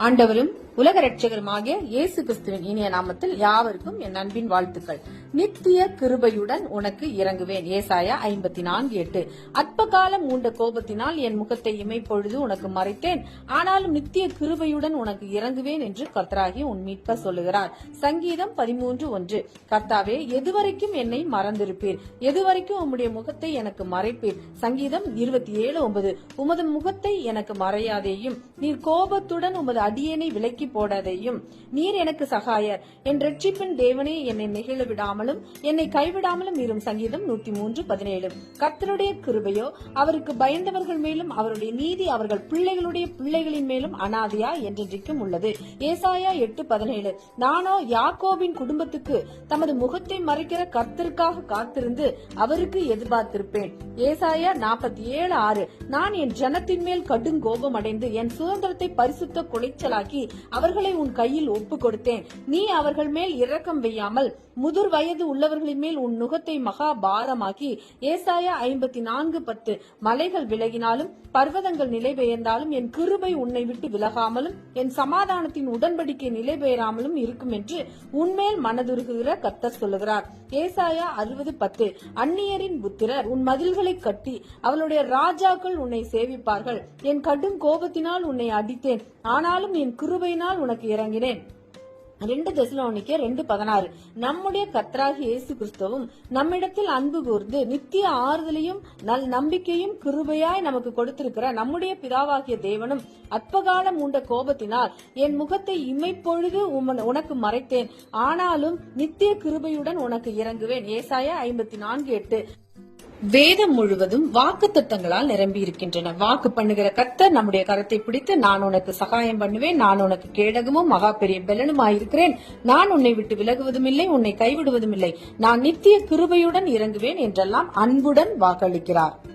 ஆண்டவரும் உலக ரட்சகருமாகிய இயேசு கிறிஸ்துவின் இனிய நாமத்தில் யாவருக்கும் என் அன்பின் வாழ்த்துக்கள். நித்திய கிருபையுடன் உனக்கு இறங்குவேன். ஏசாயா ஐம்பத்தி நான்கு எட்டு. அற்ப காலம் மூண்ட கோபத்தினால் என் முகத்தை இமைப்பொழுது உனக்கு மறைத்தேன். ஆனாலும் நித்திய கிருபையுடன் உனக்கு இறங்குவேன் என்று கர்த்தராகி உன் மீட்ப சொல்லுகிறார். சங்கீதம் பதிமூன்று ஒன்று. கர்த்தாவே எதுவரைக்கும் என்னை மறந்திருப்பீர். எதுவரைக்கும் உம்முடைய முகத்தை எனக்கு மறைப்பீர். சங்கீதம் இருபத்தி ஏழு ஒன்பது. உமது முகத்தை எனக்கு மறையாதேயும். நீர் கோபத்துடன் உமது அடியனை விலக்கி போடாதையும். நீர் எனக்கு சகாயர். என் ரட்சிப்பின் தேவனே என்னை நெகிழ விடாமலும் என்னை கைவிடாமலும் இரும் சங்கீதம் நூத்தி மூன்று பதினேழு. கத்தருடைய கிருபையோ அவருக்கு பயந்தவர்கள் மேலும் அவருடைய நீதி அவர்கள் பிள்ளைகளுடைய பிள்ளைகளின் மேலும் அனாதியா என்றென்றைக்கும் உள்ளது. ஏசாயா எட்டு பதினேழு. நானோ யாக்கோபின் குடும்பத்துக்கு தமது முகத்தை மறைக்கிற கர்த்தருக்காக காத்திருந்து அவருக்கு எதிர்பார்த்திருப்பேன். ஏசாயா நாற்பத்தி ஏழு ஆறு. நான் என் ஜனத்தின் மேல் கடும் கோபம் அடைந்து என் சுதந்திரத்தை பரிசுத்த குலைச்சலாக்கி அவர்களை உன் கையில் ஒப்பு கொடுத்தேன் நீ அவர்கள் மேல் இரக்கம் வையாமல் முதிர் வயது உள்ளவர்களின் மேல் உன் நுகத்தை மகா பாரமாக்கி ஏசாயா ஐம்பத்தி நான்கு பத்து மலைகள் விலகினாலும் பர்வதங்கள் நிலை பெயர்ந்தாலும் என் கிருபை உன்னை விட்டு விலகாமலும் என் சமாதானத்தின் உடன்படிக்கை நிலை பெயராமலும் இருக்கும் என்று உன்மேல் மனதுருகுகிற கர்த்தர் சொல்லுகிறார். ஏசாயா அறுபது பத்து அந்நியரின் புத்திரர் உன் மதில்களை கட்டி அவளுடைய ராஜாக்கள் உன்னை சேவிப்பார்கள். என் கடும் கோபத்தினால் உன்னை அடித்தேன். ஆனாலும் என் கிருபையினால் உனக்கு இறங்கினேன். ரெண்டு தெசலோனிக்கே ரெண்டு பதினாறு. நம்முடைய கர்த்தராகிய இயேசு கிறிஸ்துவும் நம்மிடத்தில் அன்பு கூர்ந்து நித்திய ஆறுதலையும் நல் நம்பிக்கையும் கிருபையாய் நமக்கு கொடுத்திருக்கிற நம்முடைய பிதாவாகிய தேவனும் அற்பகாலம் உண்ட கோபத்தினால் என் முகத்தை இமைப்பொழுது உனக்கு மறைத்தேன். ஆனாலும் நித்திய கிருபையுடன் உனக்கு இறங்குவேன். ஏசாயா ஐம்பத்தி நான்கு எட்டு. வேதம் முழுவதும் வாக்கு திட்டங்களால் நிரம்பி இருக்கின்றன வாக்கு பண்ணுகிற கர்த்தர் நம்முடைய கரத்தை பிடித்து நான் உனக்கு சகாயம் பண்ணுவேன் நான் உனக்கு கேடகமும் மகா பெரிய பெலனுமாயிருக்கிறேன். நான் உன்னை விட்டு விலகுவதும் இல்லை உன்னை கைவிடுவதும் இல்லை நான் நித்திய கிருபையுடன் இறங்குவேன் என்றெல்லாம் அன்புடன் வாக்களிக்கிறார்.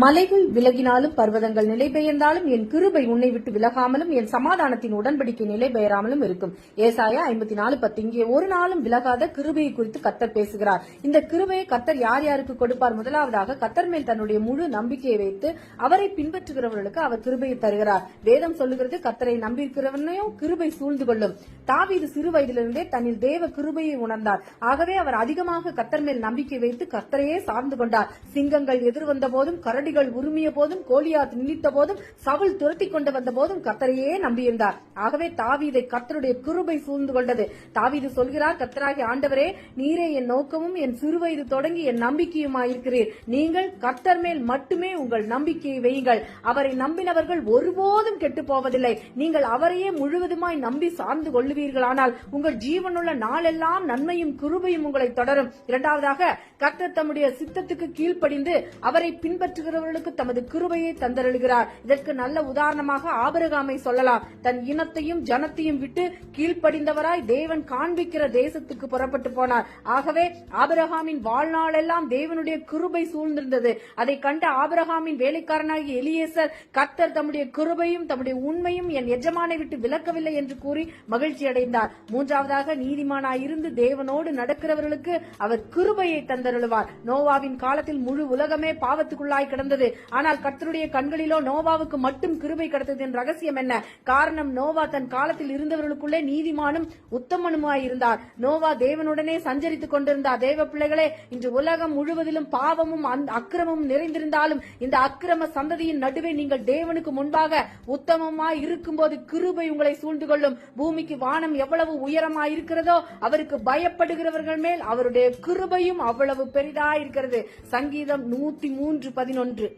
மலைகள் விலகினாலும் பர்வதங்கள் நிலை பெயர்ந்தாலும் என் கிருபை உன்னை விட்டு விலகாமலும் என் சமாதானத்தின் உடன்படிக்கை நிலை பெயராமலும் இருக்கும். ஏசாயா ஐம்பத்தி நாலு பத்து. இங்கே ஒரு நாளும் விலகாத கிருபையை குறித்து கத்தர் பேசுகிறார். இந்த கிருபையை கத்தர் யார் யாருக்கு கொடுப்பார்? முதலாவதாக கத்தர் மேல் தன்னுடைய முழு நம்பிக்கையை வைத்து அவரை பின்பற்றுகிறவர்களுக்கு அவர் கிருபையை தருகிறார். வேதம் சொல்லுகிறது கத்தரை நம்பியிருக்கிறவனையும் கிருபை சூழ்ந்து கொள்ளும். தாவீது சிறு வயதிலிருந்தே தன்னில் தேவ கிருபையை உணர்ந்தார். ஆகவே அவர் அதிகமாக கத்தர் மேல் நம்பிக்கை வைத்து கத்தரையே சார்ந்து கொண்டார். சிங்கங்கள் எதிர்வந்த போதும் போதும் கரடிகள் உருமிய போதும் கோலியாத் நிலித்த போதும் சவுல் துரத்தி கொண்டு வந்த போதும் கத்தரையே நம்பியிருந்தார். ஆகவே தாவீதை கத்தருடைய கிருபை சூழ்ந்து கொண்டது. தாவீது சொல்கிறார் கத்தராகி ஆண்டவரே நீரே என் நோக்கமும் என் சிறுவயது தொடங்கி என் நம்பிக்கையுமாயிருக்கிறீர். நீங்கள் கர்த்தர் மேல் மட்டுமே உங்கள் நம்பிக்கையை வையுங்கள். அவரை நம்பினவர்கள் ஒருபோதும் கெட்டு போவதில்லை நீங்கள் அவரையே முழுவதுமாய் நம்பி சார்ந்து கொள்ளுவீர்களானால் உங்கள் ஜீவனுள்ள நாளெல்லாம் நன்மையும் கிருபையும் உங்களை தொடரும். இரண்டாவதாக கர்த்தர் தம்முடைய சித்தத்துக்கு கீழ்ப்படிந்து அவரை பின்பற்றுகிற பின்பற்றுகிறவர்களுக்கு தமது கிருபையை தந்தருகிறார் இதற்கு நல்ல உதாரணமாக ஆபரகாமை சொல்லலாம். தன் இனத்தையும் ஜனத்தையும் விட்டு கீழ்ப்படிந்தவராய் தேவன் காண்பிக்கிற தேசத்துக்கு புறப்பட்டு போனார். ஆகவே ஆபரகாமின் வாழ்நாளெல்லாம் தேவனுடைய கிருபை சூழ்ந்திருந்தது. அதை கண்ட ஆபரகாமின் வேலைக்காரனாகிய எலியேசர் கத்தர் தம்முடைய கிருபையும் தம்முடைய உண்மையும் என் எஜமானை விட்டு விலக்கவில்லை என்று கூறி மகிழ்ச்சி அடைந்தார். மூன்றாவதாக நீதிமானாயிருந்து தேவனோடு நடக்கிறவர்களுக்கு அவர் கிருபையை தந்தருளுவார். நோவாவின் காலத்தில் முழு உலகமே பாவத்துக்குள்ளாய் கிடந்தது. ஆனால் கர்த்தருடைய கண்களிலோ நோவாவுக்கு மட்டும் கிருபை கிடைத்ததின் ரகசியம் என்ன? காரணம் நோவா தன் காலத்தில் இருந்தவர்களுக்குள்ளே நீதிமானும் உத்தமனுமாய் இருந்தார் நோவா தேவனுடனே சஞ்சரித்துக் கொண்டிருந்தார். தேவ பிள்ளைகளே இன்று உலகம் முழுவதிலும் பாவமும் அக்கிரமும் அக்கிரமமும் நிறைந்திருந்தாலும் இந்த அக்கிரம சந்ததியின் நடுவே நீங்கள் தேவனுக்கு முன்பாக உத்தமமாய் இருக்கும்போது கிருபை உங்களை சூழ்ந்து கொள்ளும் பூமிக்கு வானம் எவ்வளவு உயரமாய் இருக்கிறதோ அவருக்கு பயப்படுகிறவர்கள் மேல் அவருடைய கிருபையும் அவ்வளவு பெரிதாயிருக்கிறது. சங்கீதம் நூத்தி மூன்று பதினொன்று. ஒன்று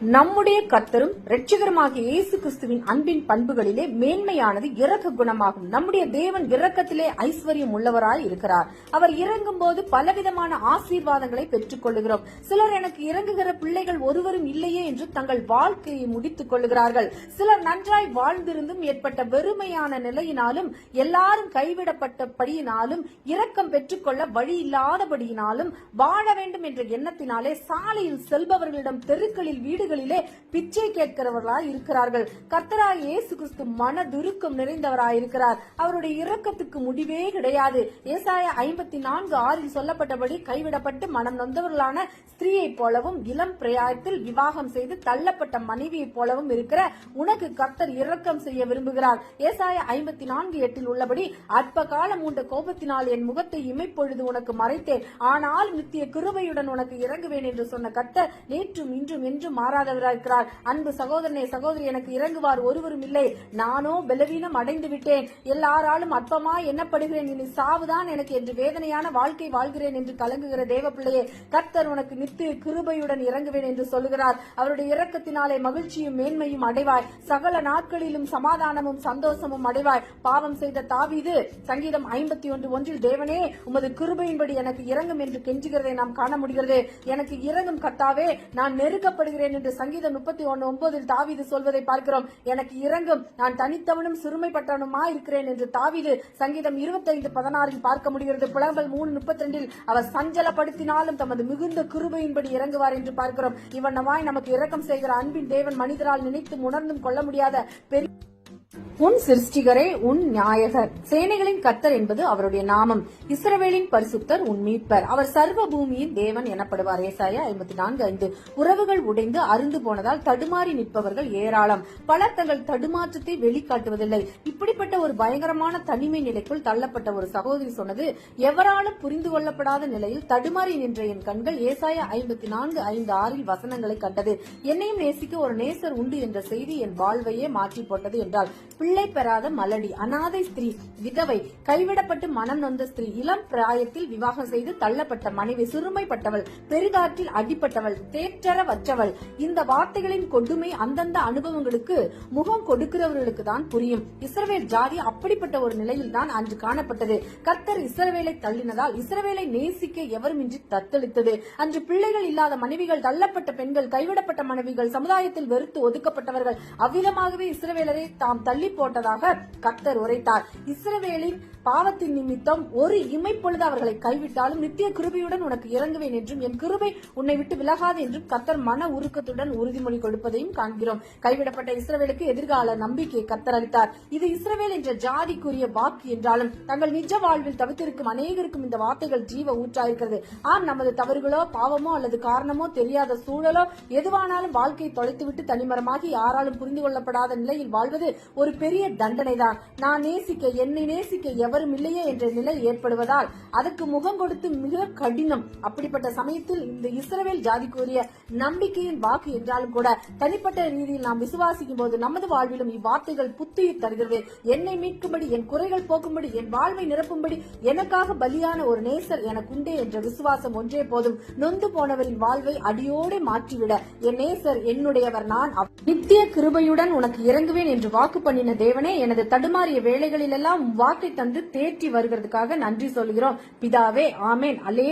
நம்முடைய கத்தரும் ரட்சகரமாகிய இயேசு கிறிஸ்துவின் அன்பின் பண்புகளிலே மேன்மையானது இரக்க குணமாகும். நம்முடைய தேவன் இரக்கத்திலே ஐஸ்வர்யம் உள்ளவராய் இருக்கிறார். அவர் இறங்கும் போது பலவிதமான ஆசீர்வாதங்களை பெற்றுக் கொள்ளுகிறோம். சிலர் எனக்கு இறங்குகிற பிள்ளைகள் ஒருவரும் இல்லையே என்று தங்கள் வாழ்க்கையை முடித்துக் கொள்ளுகிறார்கள். சிலர் நன்றாய் வாழ்ந்திருந்தும் ஏற்பட்ட வெறுமையான நிலையினாலும் எல்லாரும் கைவிடப்பட்டபடியினாலும் இரக்கம் பெற்றுக்கொள்ள வழி இல்லாதபடியினாலும் வாழ வேண்டும் என்ற எண்ணத்தினாலே சாலையில் செல்பவர்களிடம் தெருக்களில் வீடு வீடுகளிலே பிச்சை கேட்கிறவர்களாய் இருக்கிறார்கள். கர்த்தராய் இயேசு கிறிஸ்து மனதுருக்கம் நிறைந்தவராய் இருக்கிறார் அவருடைய இரக்கத்துக்கு முடிவே கிடையாது. ஏசாய ஐம்பத்தி நான்கு ஆறில் சொல்லப்பட்டபடி கைவிடப்பட்டு மனம் நொந்தவர்களான ஸ்திரீயைப் போலவும் இளம் பிரயாயத்தில் விவாகம் செய்து தள்ளப்பட்ட மனைவியைப் போலவும் இருக்கிற உனக்கு கர்த்தர் இரக்கம் செய்ய விரும்புகிறார். ஏசாய ஐம்பத்தி நான்கு எட்டில் உள்ளபடி அற்ப காலம் உண்ட கோபத்தினால் என் முகத்தை இமைப்பொழுது உனக்கு மறைத்தேன். ஆனால் நித்திய கிருபையுடன் உனக்கு இறங்குவேன் என்று சொன்ன கர்த்தர் நேற்றும் இன்றும் என்றும் மாறாதவராயிருக்கிறார் அன்பு சகோதரனே சகோதரி எனக்கு இறங்குவார். ஒருவரும் இல்லை. நானோ பலவீனம் அடைந்து விட்டேன். எல்லாராலும் அற்பமா எண்ணப்படுகிறேன். இனி சாவுதான் எனக்கு என்று வேதனையான வாழ்க்கை வாழ்கிறேன் என்று கலங்குகிற தேவ பிள்ளையே கர்த்தர் உனக்கு நித்திய கிருபையுடன் இறங்குவேன் என்று சொல்லுகிறார். அவருடைய இறக்கத்தினாலே மகிழ்ச்சியும் மேன்மையும் அடைவாய். சகல நாட்களிலும் சமாதானமும் சந்தோஷமும் அடைவாய். பாவம் செய்த தாவிது சங்கீதம் ஐம்பத்தி ஒன்று ஒன்றில் தேவனே உமது கிருபையின்படி எனக்கு இறங்கும் என்று கெஞ்சுகிறதை நாம் காண முடிகிறது. எனக்கு இறங்கும் கத்தாவே நான் நெருக்கப்படுகிறேன் என்று சங்கீதம் முப்பத்தி ஒன்னு ஒன்பதில் தாவிது சொல்வதை பார்க்கிறோம். எனக்கு இறங்கும் நான் தனித்தவனும் சிறுமைப்பட்டவனுமா இருக்கிறேன் என்று தாவீது சங்கீதம் இருபத்தைந்து பதினாறில் பார்க்க முடிகிறது. புலம்பல் மூணு முப்பத்தி ரெண்டில் அவர் சஞ்சலப்படுத்தினாலும் தமது மிகுந்த கிருபையின்படி இறங்குவார் என்று பார்க்கிறோம். இவனமாய் நமக்கு இரக்கம் செய்கிற அன்பின் தேவன் மனிதரால் நினைத்தும் உணர்ந்தும் கொள்ள முடியாத பெரிய உன் சிருஷ்டிகரே உன் நியாயகர் சேனைகளின் கத்தர் என்பது அவருடைய நாமம். இஸ்ரவேலின் பரிசுத்தர் உன் மீட்பர். அவர் சர்வ பூமியின் தேவன் எனப்படுவார். ஏசாயா ஐம்பத்தி நான்கு ஐந்து. உறவுகள் உடைந்து அருந்து போனதால் தடுமாறி நிற்பவர்கள் ஏராளம். பலர் தங்கள் தடுமாற்றத்தை வெளிக்காட்டுவதில்லை. இப்படிப்பட்ட ஒரு பயங்கரமான தனிமை நிலைக்குள் தள்ளப்பட்ட ஒரு சகோதரி சொன்னது எவராலும் புரிந்து கொள்ளப்படாத நிலையில் தடுமாறி நின்ற என் கண்கள் ஏசாயா ஐம்பத்தி நான்கு ஐந்து ஆறில் வசனங்களை கண்டது. என்னையும் நேசிக்க ஒரு நேசர் உண்டு என்ற செய்தி என் வாழ்வையே மாற்றி போட்டது என்றால் பிள்ளை பெறாத மலடி. அனாதை ஸ்திரீ விதவை கைவிடப்பட்டு மனம் நொந்த ஸ்திரீ. இளம் பிராயத்தில் விவாகம் செய்து தள்ளப்பட்ட மனைவி சிறுமைப்பட்டவள் பெரிதாற்றில் அடிப்பட்டவள் தேற்றரவற்றவள் இந்த வார்த்தைகளின் கொடுமை அந்தந்த அனுபவங்களுக்கு முகம் கொடுக்கிறவர்களுக்கு தான் புரியும். இஸ்ரவேல் ஜாதி அப்படிப்பட்ட ஒரு நிலையில் தான் அன்று காணப்பட்டது. கத்தர் இஸ்ரவேலை தள்ளினதால் இஸ்ரவேலை நேசிக்க எவருமின்றி தத்தளித்தது. அன்று பிள்ளைகள் இல்லாத மனைவிகள் தள்ளப்பட்ட பெண்கள் கைவிடப்பட்ட மனைவிகள் சமுதாயத்தில் வெறுத்து ஒதுக்கப்பட்டவர்கள். அவ்விதமாகவே இஸ்ரவேலரை தாம் தள்ளி போட்டதாக கத்தர் உரைத்தார். இஸ்ரவேலின் பாவத்தின் நிமித்தம் ஒரு இமைப்பொழுது அவர்களை கைவிட்டாலும் நித்திய கிருபையுடன் உனக்கு இறங்குவேன் என்றும் என் கிருபை உன்னை விட்டு விலகாது என்றும் கத்தர் மன உருக்கத்துடன் உறுதிமொழி கொடுப்பதையும் காண்கிறோம். கைவிடப்பட்ட இஸ்ரவேலுக்கு எதிர்கால நம்பிக்கையை கத்தர் அளித்தார். இது இஸ்ரவேல் என்ற ஜாதிக்குரிய வாக்கு என்றாலும் தங்கள் நிஜ வாழ்வில் தவித்திருக்கும் அநேகருக்கும் இந்த வார்த்தைகள் ஜீவ ஊற்றாயிருக்கிறது. ஆம் நமது தவறுகளோ பாவமோ அல்லது காரணமோ தெரியாத சூழலோ எதுவானாலும் வாழ்க்கையை தொலைத்துவிட்டு தனிமரமாகி யாராலும் புரிந்து கொள்ளப்படாத நிலையில் வாழ்வது ஒரு ஒரு பெரிய தண்டனை தான் நான் நேசிக்க என்னை நேசிக்க எவரும் இல்லையே என்ற நிலை ஏற்படுவதால் அதற்கு முகம் கொடுத்து மிக கடினம். அப்படிப்பட்ட சமயத்தில் இந்த இஸ்ரவேல் ஜாதி கூறிய நம்பிக்கையின் வாக்கு என்றாலும் கூட தனிப்பட்ட ரீதியில் நாம் விசுவாசிக்கும் போது நமது வாழ்விலும் இவ்வார்த்தைகள் புத்துயிர் தருகிறது. என்னை மீட்கும்படி என் குறைகள் போக்கும்படி என் வாழ்வை நிரப்பும்படி எனக்காக பலியான ஒரு நேசர் எனக்குண்டே என்ற விசுவாசம் ஒன்றே போதும். நொந்து போனவரின் வாழ்வை அடியோடு மாற்றிவிட. என் நேசர் என்னுடையவர் நான். நித்திய கிருபையுடன் உனக்கு இறங்குவேன் என்று வாக்கு பண்ணி பண்ணின தேவனே எனது தடுமாறிய வேலைகளிலெல்லாம் வாக்கை தந்து தேற்றி வருகிறதுக்காக நன்றி சொல்கிறோம். பிதாவே ஆமேன். அல்லே